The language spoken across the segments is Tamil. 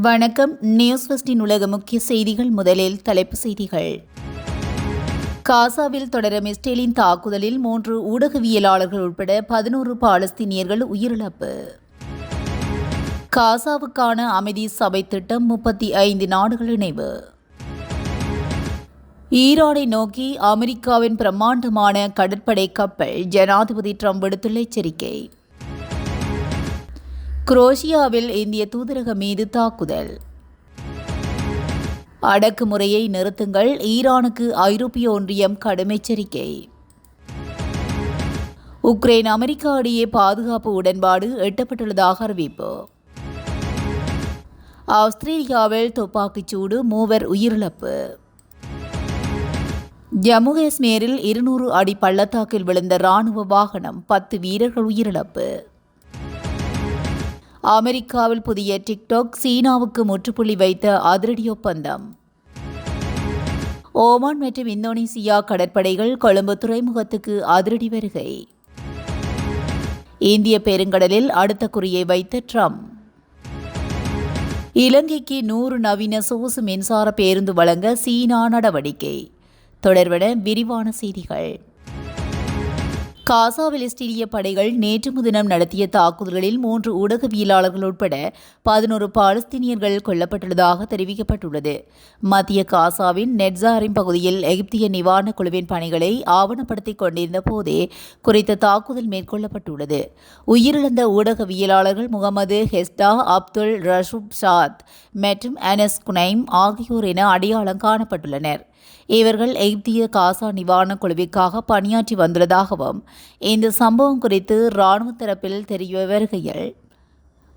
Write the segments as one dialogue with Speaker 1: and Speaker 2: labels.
Speaker 1: வணக்கம். நியூஸ் ஃபஸ்டின் உலக முக்கிய செய்திகள் முதலில் தலைப்புச் செய்திகள். காசாவில் தொடரும் இஸ்ரேலின் தாக்குதலில் மூன்று ஊடகவியலாளர்கள் உட்பட பதினோரு பாலஸ்தீனியர்கள் உயிரிழப்பு. காசாவுக்கான அமைதி சபை திட்டம் முப்பத்தி ஐந்து நாடுகள் இணைவு. ஈரானை நோக்கி அமெரிக்காவின் பிரம்மாண்டமான கடற்படை கப்பல் ஜனாதிபதி ட்ரம்ப் விடுத்துள்ள எச்சரிக்கை. குரோஷியாவில் இந்திய தூதரக மீது தாக்குதல். அடக்குமுறையை நிறுத்துங்கள். ஈரானுக்கு ஐரோப்பிய ஒன்றியம் கடும் எச்சரிக்கை. உக்ரைன் அமெரிக்கா இடையே பாதுகாப்பு உடன்பாடு எட்டப்பட்டுள்ளதாக அறிவிப்பு. ஆஸ்திரேலியாவில் துப்பாக்கிச் சூடு மூவர் உயிரிழப்பு. ஜம்மு காஷ்மீரில் இருநூறு அடி பள்ளத்தாக்கில் விழுந்த ராணுவ வாகனம் பத்து வீரர்கள் உயிரிழப்பு. அமெரிக்காவில் புதிய டிக்டாக் சீனாவுக்கு முற்றுப்புள்ளி வைத்த அதிரடி ஒப்பந்தம். ஓமான் மற்றும் இந்தோனேசியா கடற்படைகள் கொழும்பு துறைமுகத்துக்கு அதிரடி வருகை. இந்திய பெருங்கடலில் அடுத்த குறியை வைத்த ட்ரம்ப். இலங்கைக்கு நூறு நவீன சோசு மின்சார பேருந்து வழங்க சீனா நடவடிக்கை. தொடர்பென விரிவான செய்திகள். காசாவில் இஸ்ரேலிய படைகள் நேற்று முதினம் நடத்திய தாக்குதல்களில் மூன்று ஊடகவியலாளர்கள் உட்பட பதினோரு பாலஸ்தீனியர்கள் கொல்லப்பட்டுள்ளதாக தெரிவிக்கப்பட்டுள்ளது. மத்திய காசாவின் நெட்சாரிம் பகுதியில் எகிப்திய நிவாரணக் குழுவின் பணிகளை ஆவணப்படுத்திக் கொண்டிருந்த போதே குறித்த தாக்குதல் மேற்கொள்ளப்பட்டுள்ளது. உயிரிழந்த ஊடகவியலாளர்கள் முகமது ஹெஸ்டா அப்துல் ரஷூப் ஷாத் மற்றும் அனஸ் குனைம் ஆகியோர் என அடையாளம் காணப்பட்டுள்ளனர். இவர்கள் எகிப்திய காசா நிவாரணக் குழுவிற்காக பணியாற்றி வந்துள்ளதாகவும் இந்த சம்பவம் குறித்து இராணுவ தரப்பில் தெரிய வருகையில்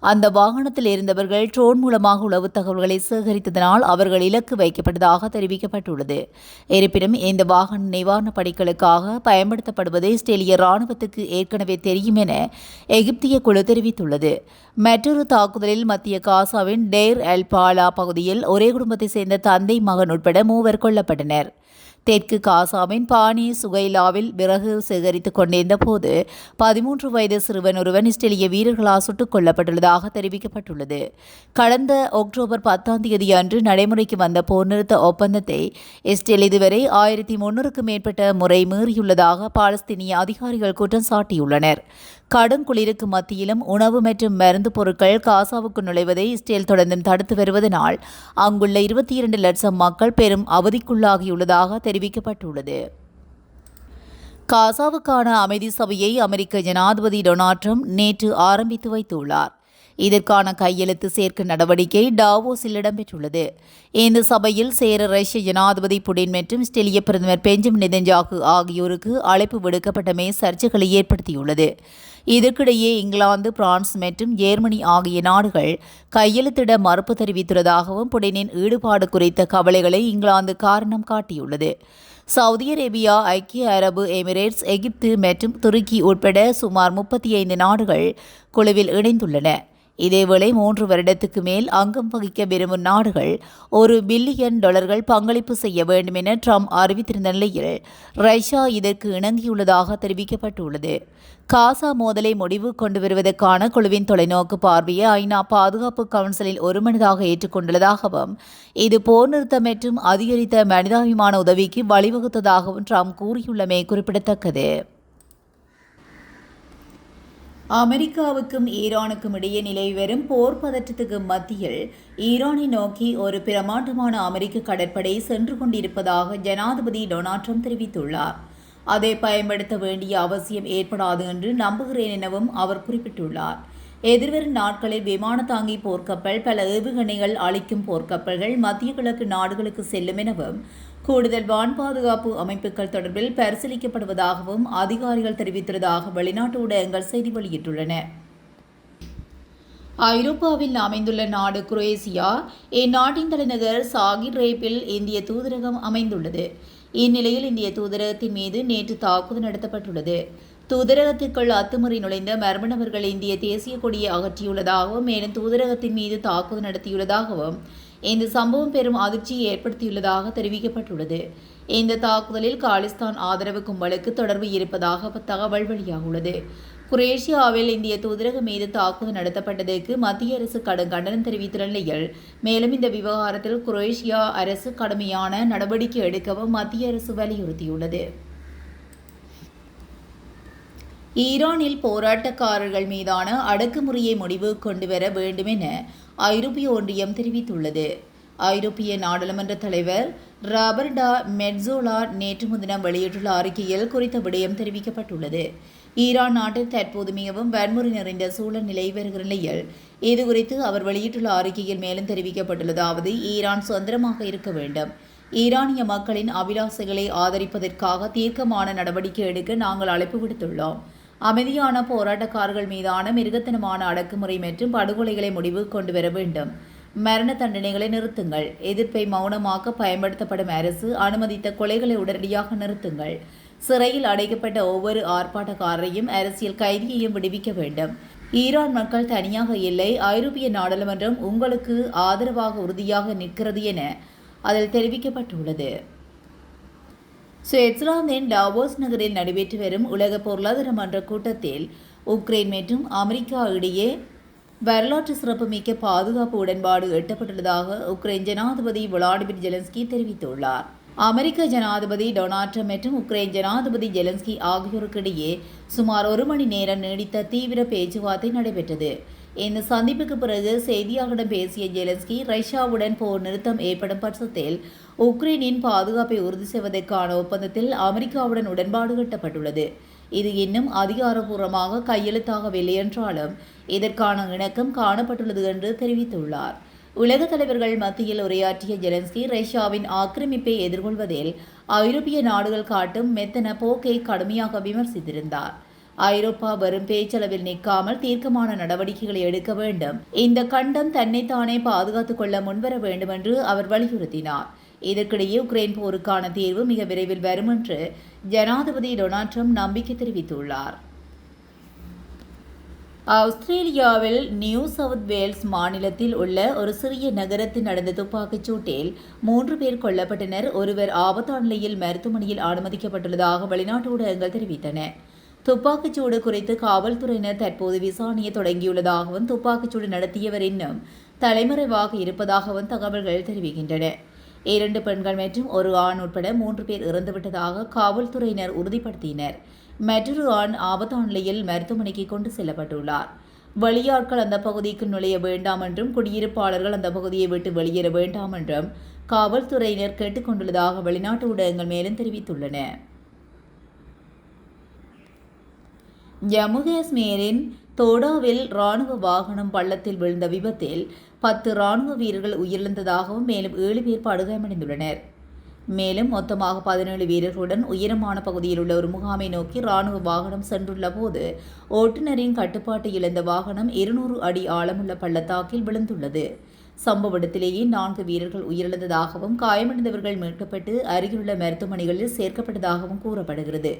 Speaker 1: அந்த வாகனத்தில் இருந்தவர்கள் ட்ரோன் மூலமாக உளவு தகவல்களை சேகரித்ததனால் அவர்கள் இலக்கு வைக்கப்பட்டதாக தெரிவிக்கப்பட்டுள்ளது. இருப்பினும் இந்த வாகன நிவாரணப் பணிகளுக்காக பயன்படுத்தப்படுவது இஸ்ரேலிய இராணுவத்துக்கு ஏற்கனவே தெரியும் என எகிப்திய குழு தெரிவித்துள்ளது. மற்றொரு தாக்குதலில் மத்திய காசாவின் டேர் அல் பாலா பகுதியில் ஒரே குடும்பத்தைச் சேர்ந்த தந்தை மகன் உட்பட மூவர் கொல்லப்பட்டனர். தெற்கு காசாவின் பானி சுகைலாவில் விறகு சேகரித்துக் கொண்டிருந்த போது பதிமூன்று வயது சிறுவன் ஒருவன் இஸ்ரேலிய வீரர்களால் சுட்டுக் கொல்லப்பட்டுள்ளதாக தெரிவிக்கப்பட்டுள்ளது. கடந்த அக்டோபர் பத்தாம் தேதி அன்று நடைமுறைக்கு வந்த போர் நிறுத்த ஒப்பந்தத்தை இஸ்ரேல் இதுவரை ஆயிரத்தி முன்னூறுக்கும் மேற்பட்ட முறை மீறியுள்ளதாக பாலஸ்தீனிய அதிகாரிகள் குற்றம் சாட்டியுள்ளனர். கடும் குளிருக்கு மத்தியிலும் உணவு மற்றும் மருந்து பொருட்கள் காசாவுக்கு நுழைவதை இஸ்ரேல் தொடர்ந்து தடுத்து வருவதனால் அங்குள்ள இருபத்தி இரண்டு லட்சம் மக்கள் பெரும் அவதிக்குள்ளாகியுள்ளதாக தெரிவிக்கப்பட்டுள்ளது. காசாவுக்கான அமைதி சபையை அமெரிக்க ஜனாதிபதி டொனால்ட் ட்ரம்ப் நேற்று ஆரம்பித்து வைத்துள்ளார். இதற்கான கையெழுத்து சேர்க்க நடவடிக்கை டாவோஸில் இடம்பெற்றுள்ளது. இந்த சபையில் சேர ரஷ்ய ஜனாதிபதி புடின் மற்றும் இஸ்ரேலிய பிரதமர் பெஞ்சமின் நெதன்ஜாகு ஆகியோருக்கு அழைப்பு விடுக்கப்பட்டமே சர்ச்சைகளை ஏற்படுத்தியுள்ளது. இதற்கிடையே இங்கிலாந்து பிரான்ஸ் மற்றும் ஜெர்மனி ஆகிய நாடுகள் கையெழுத்திட மறுப்பு தெரிவித்துள்ளதாகவும் புடினின் ஈடுபாடு குறித்த கவலைகளை இங்கிலாந்து காரணம் காட்டியுள்ளது. சவுதி அரேபியா ஐக்கிய அரபு எமிரேட்ஸ் எகிப்து மற்றும் துருக்கி உட்பட சுமார் முப்பத்தி ஐந்து நாடுகள் குழுவில் இணைந்துள்ளன. இதேவேளை மூன்று வருடத்துக்கு மேல் அங்கம் வகிக்க விரும்பும் நாடுகள் ஒரு பில்லியன் டாலர்கள் பங்களிப்பு செய்ய வேண்டும் என ட்ரம்ப் அறிவித்திருந்த நிலையில் ரஷ்யா இதற்கு இணங்கியுள்ளதாக தெரிவிக்கப்பட்டுள்ளது. காசா மோதலை முடிவு கொண்டு வருவதற்கான குழுவின் தொலைநோக்கு பார்வையை ஐநா பாதுகாப்பு கவுன்சிலில் ஒருமனதாக ஏற்றுக்கொண்டுள்ளதாகவும் இது போர் நிறுத்தம் மற்றும் அதிகரித்த மனிதாபிமான உதவிக்கு வழிவகுத்ததாகவும் ட்ரம்ப் கூறியுள்ளமை குறிப்பிடத்தக்கது. அமெரிக்காவுக்கும் ஈரானுக்கும் இடையே நிலவி வரும் போர் பதற்றத்துக்கு மத்தியில் ஈரானை நோக்கி ஒரு பிரமாண்டமான அமெரிக்க கடற்படை சென்று கொண்டிருப்பதாக ஜனாதிபதி டொனால்ட் ட்ரம்ப் தெரிவித்துள்ளார். அதை பயன்படுத்த வேண்டிய அவசியம் ஏற்படாது என்று நம்புகிறேன் எனவும் அவர் குறிப்பிட்டுள்ளார். எதிர்வரும் நாட்களில் விமான தாங்கி போர்க்கப்பல் பல ஏவுகணைகள் அளிக்கும் போர்க்கப்பல்கள் மத்திய கிழக்கு நாடுகளுக்கு செல்லும் எனவும் கூடுதல் வான் பாதுகாப்பு அமைப்புகள் தொடர்பில் பரிசீலிக்கப்படுவதாகவும் அதிகாரிகள் தெரிவித்துள்ளதாக வெளிநாட்டு ஊடகங்கள் செய்தி வெளியிட்டுள்ளன. ஐரோப்பாவில் அமைந்துள்ள நாடு குரோேசியா இந்நாட்டின் தலைநகர் சாகிரேப்பில் இந்திய தூதரகம் அமைந்துள்ளது. இந்நிலையில் இந்திய தூதரகத்தின் மீது நேற்று தாக்குதல் நடத்தப்பட்டுள்ளது. தூதரகத்திற்குள் அத்துமுறை நுழைந்த மர்ம நபர்கள் இந்திய தேசிய கொடியை அகற்றியுள்ளதாகவும் மேலும் தூதரகத்தின் மீது தாக்குதல் நடத்தியுள்ளதாகவும் இந்த சம்பவம் பெரும் அதிர்ச்சியை ஏற்படுத்தியுள்ளதாக தெரிவிக்கப்பட்டுள்ளது. இந்த தாக்குதலில் காலிஸ்தான் ஆதரவு கும்பலுக்கு தொடர்பு இருப்பதாக தகவல் வெளியாகுள்ளது குரேஷியாவில் இந்திய தூதரகம் மீது தாக்குதல் நடத்தப்பட்டதற்கு மத்திய அரசு கடும் கண்டனம் தெரிவித்துள்ள நிலையில் மேலும் இந்த விவகாரத்தில் குரேஷியா அரசு கடுமையான நடவடிக்கை எடுக்கவும் மத்திய அரசு வலியுறுத்தியுள்ளது. ஈரானில் போராட்டக்காரர்கள் மீதான அடக்குமுறையை முடிவு கொண்டுவர வேண்டும் என ஐரோப்பிய ஒன்றியம் தெரிவித்துள்ளது. ஐரோப்பிய நாடாளுமன்ற தலைவர் ராபர்டா மெட்சோலா நேற்று முன்தினம் வெளியிட்டுள்ள அறிக்கையில் குறித்த விடயம் தெரிவிக்கப்பட்டுள்ளது. ஈரான் நாட்டில் தற்போது மிகவும் வன்முறை நிறைந்த சூழல் நிலை வருகிற நிலையில் இதுகுறித்து அவர் வெளியிட்டுள்ள அறிக்கையில் மேலும் தெரிவிக்கப்பட்டுள்ளதாவது ஈரான் சுதந்திரமாக இருக்க வேண்டும். ஈரானிய மக்களின் அபிலாசைகளை ஆதரிப்பதற்காக தீர்க்கமான நடவடிக்கை எடுக்க நாங்கள் அழைப்பு விடுத்துள்ளோம். அமைதியான போராட்டக்காரர்கள் மீதான மிருகத்தனமான அடக்குமுறை மற்றும் படுகொலைகளை முடிவு கொண்டு வர வேண்டும். மரண தண்டனைகளை நிறுத்துங்கள். எதிர்ப்பை மௌனமாக்க பயன்படுத்தப்படும் அரசு அனுமதித்த கொலைகளை உடனடியாக நிறுத்துங்கள். சிறையில் அடைக்கப்பட்ட ஒவ்வொரு ஆர்ப்பாட்டக்காரரையும் அரசியல் கைதியையும் விடுவிக்க வேண்டும். ஈரான் மக்கள் தனியாக இல்லை. ஐரோப்பிய நாடாளுமன்றம் உங்களுக்கு ஆதரவாக உறுதியாக நிற்கிறது என அதில் தெரிவிக்கப்பட்டுள்ளது. சுவிட்சர்லாந்தின் டாவோஸ் நகரில் நடைபெற்று வரும் உலக பொருளாதார மன்ற கூட்டத்தில் உக்ரைன் மற்றும் அமெரிக்கா இடையே வரலாற்று சிறப்புமிக்க பாதுகாப்பு உடன்பாடு எட்டப்பட்டுள்ளதாக உக்ரைன் ஜனாதிபதி விளாடிமிர் ஜெலன்ஸ்கி தெரிவித்துள்ளார். அமெரிக்க ஜனாதிபதி டொனால்ட் ட்ரம்ப் மற்றும் உக்ரைன் ஜனாதிபதி ஜெலன்ஸ்கி ஆகியோருக்கிடையே சுமார் ஒரு மணி நேரம் நீடித்த தீவிர பேச்சுவார்த்தை நடைபெற்றது. இந்த சந்திப்புக்கு பிறகு செய்தியாளர்களிடம் பேசிய ஜெலன்ஸ்கி ரஷ்யாவுடன் போர் நிறுத்தம் ஏற்படும் பட்சத்தில் உக்ரைனின் பாதுகாப்பை உறுதி செய்வதற்கான ஒப்பந்தத்தில் அமெரிக்காவுடன் உடன்பாடு கட்டப்பட்டுள்ளது. இது இன்னும் அதிகாரப்பூர்வமாக கையெழுத்தாகவில்லை என்றாலும் இதற்கான இணக்கம் காணப்பட்டுள்ளது என்று தெரிவித்துள்ளார். உலக தலைவர்கள் மத்தியில் உரையாற்றிய ஜெலன்ஸ்கி ரஷ்யாவின் ஆக்கிரமிப்பை எதிர்கொள்வதில் ஐரோப்பிய நாடுகள் காட்டும் மெத்தன போக்கை கடுமையாக விமர்சித்திருந்தார். ஐரோப்பா வரும் பேச்சளவில் நிற்காமல் தீர்க்கமான நடவடிக்கைகளை எடுக்க வேண்டும். இந்த கண்டம் தன்னைத்தானே பாதுகாத்துக் கொள்ள முன்வர வேண்டும் என்று அவர் வலியுறுத்தினார். இதற்கிடையே உக்ரைன் போருக்கான தீர்வு மிக விரைவில் வரும் என்று ஜனாதிபதி டொனால்ட் ட்ரம்ப் நம்பிக்கை தெரிவித்துள்ளார். ஆஸ்திரேலியாவில் நியூ சவுத் வேல்ஸ் மாநிலத்தில் உள்ள ஒரு சிறிய நகரத்தில் நடந்த துப்பாக்கிச் சூட்டில் மூன்று பேர் கொல்லப்பட்டனர். ஒருவர் ஆபத்தான நிலையில் மருத்துவமனையில் அனுமதிக்கப்பட்டுள்ளதாக வெளிநாட்டு ஊடகங்கள் தெரிவித்தன. துப்பாக்கிச்சூடு குறித்து காவல்துறையினர் தற்போது விசாரணையை தொடங்கியுள்ளதாகவும் துப்பாக்கிச்சூடு நடத்தியவர் இன்னும் தலைமறைவாக இருப்பதாகவும் தகவல்கள் தெரிவிக்கின்றன. இரண்டு பெண்கள் மற்றும் ஒரு ஆண் உட்பட மூன்று பேர் இறந்துவிட்டதாக காவல்துறையினர் உறுதிப்படுத்தினர். மற்றொரு ஆண் ஆபத்தான நிலையில் மருத்துவமனைக்கு கொண்டு செல்லப்பட்டுள்ளார். வெளியாட்கள் அந்த பகுதிக்கு நுழைய வேண்டாம் என்றும் குடியிருப்பாளர்கள் அந்த பகுதியை விட்டு வெளியேற வேண்டாம் என்றும் காவல்துறையினர் கேட்டுக்கொண்டுள்ளதாக வெளிநாட்டு ஊடகங்கள் மேலும் தெரிவித்துள்ளன. ஜம்மு காஷ்மீரின் தோடாவில் ராணுவ வாகனம் பள்ளத்தில் விழுந்த விபத்தில் பத்து ராணுவ வீரர்கள் உயிரிழந்ததாகவும் மேலும் ஏழு பேர் படுகாயமடைந்துள்ளனர். மேலும் மொத்தமாக பதினேழு வீரர்களுடன் உயரமான பகுதியில் உள்ள ஒரு முகாமை நோக்கி ராணுவ வாகனம் சென்றுள்ள போது ஓட்டுநரின் கட்டுப்பாட்டை இழந்த வாகனம் இருநூறு அடி ஆழமுள்ள பள்ளத்தாக்கில் விழுந்துள்ளது. சம்பவ இடத்திலேயே நான்கு வீரர்கள் உயிரிழந்ததாகவும் காயமடைந்தவர்கள் மீட்கப்பட்டு அருகிலுள்ள மருத்துவமனைகளில் சேர்க்கப்பட்டதாகவும் கூறப்படுகிறது.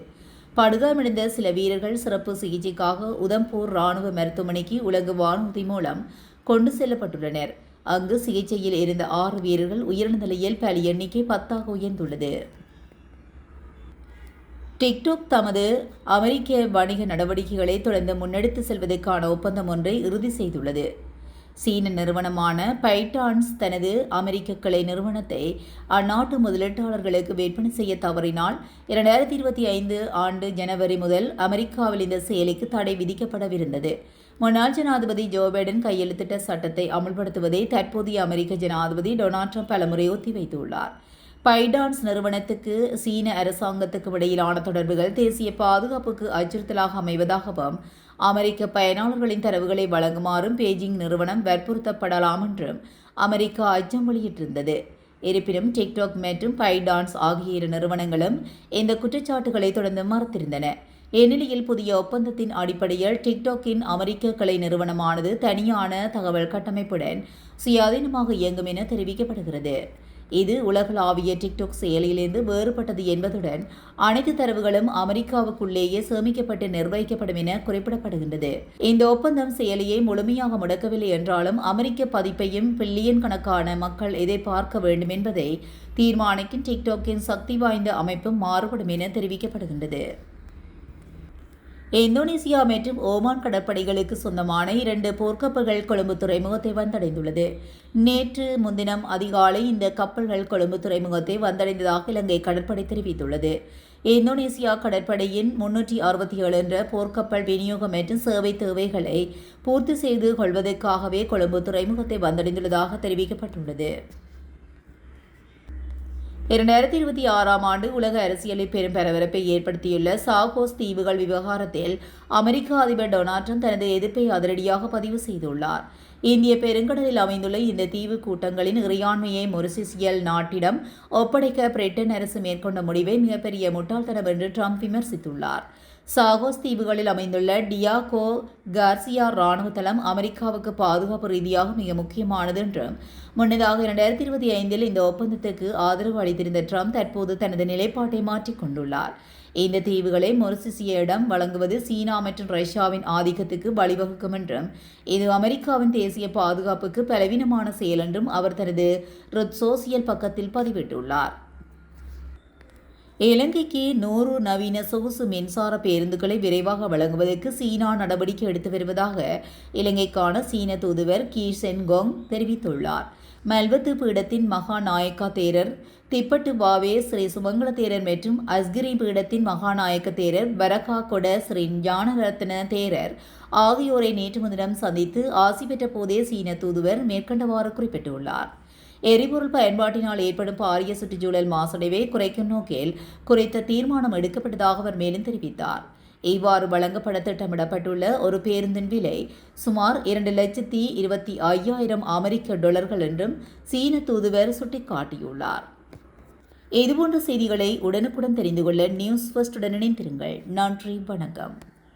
Speaker 1: படுகாயமடைந்த சில வீரர்கள் சிறப்பு சிகிச்சைக்காக உதம்பூர் ராணுவ மருத்துவமனைக்கு உலக வானூர்தி மூலம் கொண்டு செல்லப்பட்டுள்ளனர். அங்கு சிகிச்சையில் இருந்த ஆறு வீரர்கள் உயிரிழந்த நிலையில் பலி எண்ணிக்கை பத்தாக உயர்ந்துள்ளது. டிக்டாக் தமது அமெரிக்க வணிக நடவடிக்கைகளை தொடர்ந்து முன்னெடுத்து செல்வதற்கான ஒப்பந்தம் ஒன்றை இறுதி செய்துள்ளது. சீன நிறுவனமான பைட்டான்ஸ் தனது அமெரிக்க கிளை நிறுவனத்தை அந்நாட்டு முதலீட்டாளர்களுக்கு விற்பனை செய்ய தவறினால் இரண்டாயிரத்தி இருபத்தி ஐந்து ஆண்டு ஜனவரி முதல் அமெரிக்காவில் இந்த செயலிக்கு தடை விதிக்கப்படவிருந்தது. முன்னாள் ஜனாதிபதி ஜோ பைடன் கையெழுத்திட்ட சட்டத்தை அமல்படுத்துவதை தற்போதைய அமெரிக்க ஜனாதிபதி டொனால்ட் ட்ரம்ப் பலமுறை ஒத்திவைத்துள்ளார். பைடான்ஸ் நிறுவனத்துக்கு சீன அரசாங்கத்துக்கு இடையிலான தொடர்புகள் தேசிய பாதுகாப்புக்கு அச்சுறுத்தலாக அமைவதாகவும் அமெரிக்க பயனாளர்களின் தரவுகளை வழங்குமாறும் பெய்ஜிங் நிறுவனம் வற்புறுத்தப்படலாம் என்றும் அமெரிக்கா அச்சம் வெளியிட்டிருந்தது. இருப்பினும் டிக்டாக் மற்றும் பைடான்ஸ் ஆகிய இரு நிறுவனங்களும் இந்த குற்றச்சாட்டுகளை தொடர்ந்து மறுத்திருந்தன. இந்நிலையில் புதிய ஒப்பந்தத்தின் அடிப்படையில் டிக்டாக்கின் அமெரிக்க கலை நிறுவனமானது தனியான தகவல் கட்டமைப்புடன் சுயாதீனமாக இயங்கும் என தெரிவிக்கப்படுகிறது. இது உலகளாவிய டிக்டாக் செயலியிலிருந்து வேறுபட்டது என்பதுடன் அனைத்து தரவுகளும் அமெரிக்காவுக்குள்ளேயே சேமிக்கப்பட்டு நிர்வகிக்கப்படும் என குறிப்பிடப்படுகின்றது. இந்த ஒப்பந்தம் செயலியை முழுமையாக முடக்கவில்லை என்றாலும் அமெரிக்க பதிப்பையும் பில்லியன் கணக்கான மக்கள் எதிர்பார்க்க வேண்டும் என்பதை தீர்மானிக்கும் டிக்டாக்கின் சக்தி வாய்ந்த அமைப்பும் மாறுபடும் என தெரிவிக்கப்படுகின்றது. இந்தோனேசியா மற்றும் ஓமான் கடற்படைகளுக்கு சொந்தமான இரண்டு போர்க்கப்பல்கள் கொழும்பு துறைமுகத்தை வந்தடைந்துள்ளது. நேற்று முன்தினம் அதிகாலை இந்த கப்பல்கள் கொழும்பு துறைமுகத்தை வந்தடைந்ததாக இலங்கை கடற்படை தெரிவித்துள்ளது. இந்தோனேசியா கடற்படையின் முன்னூற்றி அறுபத்தி ஏழு என்ற போர்க்கப்பல் விநியோகம் மற்றும் சேவை தேவைகளை பூர்த்தி செய்து கொள்வதற்காகவே கொழும்பு துறைமுகத்தை வந்தடைந்துள்ளதாக தெரிவிக்கப்பட்டுள்ளது. இரண்டாயிரத்தி இருபத்தி ஆறாம் ஆண்டு உலக அரசியலில் பெரும் பரபரப்பை ஏற்படுத்தியுள்ள சாகோஸ் தீவுகள் விவகாரத்தில் அமெரிக்க அதிபர் டொனால்ட் ட்ரம்ப் தனது எதிர்ப்பை அதிரடியாக பதிவு செய்துள்ளார். இந்திய பெருங்கடலில் அமைந்துள்ள இந்த தீவு கூட்டங்களின் இறையாண்மையை மொரிசிசியல் நாட்டிடம் ஒப்படைக்க பிரிட்டன் அரசு மேற்கொண்ட முடிவை மிகப்பெரிய முட்டாள்தனம் என்று ட்ரம்ப் விமர்சித்துள்ளார். சாகோஸ் தீவுகளில் அமைந்துள்ள டியாகோ கார்சியா ராணுவ தளம் அமெரிக்காவுக்கு பாதுகாப்பு ரீதியாக மிக முக்கியமானது என்றும் முன்னதாக இரண்டாயிரத்தி இருபத்தி ஐந்தில் இந்த ஒப்பந்தத்துக்கு ஆதரவு அளித்திருந்த ட்ரம்ப் தற்போது தனது நிலைப்பாட்டை மாற்றிக் கொண்டுள்ளார். இந்த தீவுகளை மொரிசிசியிடம் வழங்குவது சீனா மற்றும் ரஷ்யாவின் ஆதிக்கத்துக்கு வழிவகுக்கும் என்றும் இது அமெரிக்காவின் தேசிய பாதுகாப்புக்கு பலவீனமான செயல் என்றும் அவர் தனது சோசியல் பக்கத்தில் பதிவிட்டுள்ளார். இலங்கைக்கு நூறு நவீன சொகுசு மின்சார பேருந்துகளை விரைவாக வழங்குவதற்கு சீனா நடவடிக்கை எடுத்து வருவதாக இலங்கைக்கான சீன தூதுவர் கீ சென்கோங் தெரிவித்துள்ளார். மல்வத்து பீடத்தின் மகாநாயக்கா தேரர் திப்பட்டு பாவே ஸ்ரீ சுமங்கல தேரர் மற்றும் அஸ்கிரி பீடத்தின் மகாநாயக்க தேரர் பரகா கொட ஸ்ரீ ஞானரத்ன தேரர் ஆகியோரை நேற்று முன்தினம் சந்தித்து ஆசி பெற்ற போதே சீன தூதுவர் மேற்கண்டவாறு குறிப்பிட்டுள்ளார். எரிபொருள் பயன்பாட்டினால் ஏற்படும் பாரிய சுற்றுச்சூழல் மாசடைவை குறைக்கும் நோக்கில் குறித்த தீர்மானம் எடுக்கப்பட்டதாக அவர் மேலும் தெரிவித்தார். இவ்வாறு வழங்கப்பட திட்டமிடப்பட்டுள்ள ஒரு பேருந்தின் விலை சுமார் இரண்டு லட்சத்தி இருபத்தி ஐயாயிரம் அமெரிக்க டாலர்கள் என்றும் சீன தூதுவர் சுட்டிக்காட்டியுள்ளார். இதுபோன்ற செய்திகளை உடனுக்குடன் தெரிந்து கொள்ள நியூஸ் ஃபர்ஸ்டுடன் இணைந்திருங்கள். நன்றி வணக்கம்.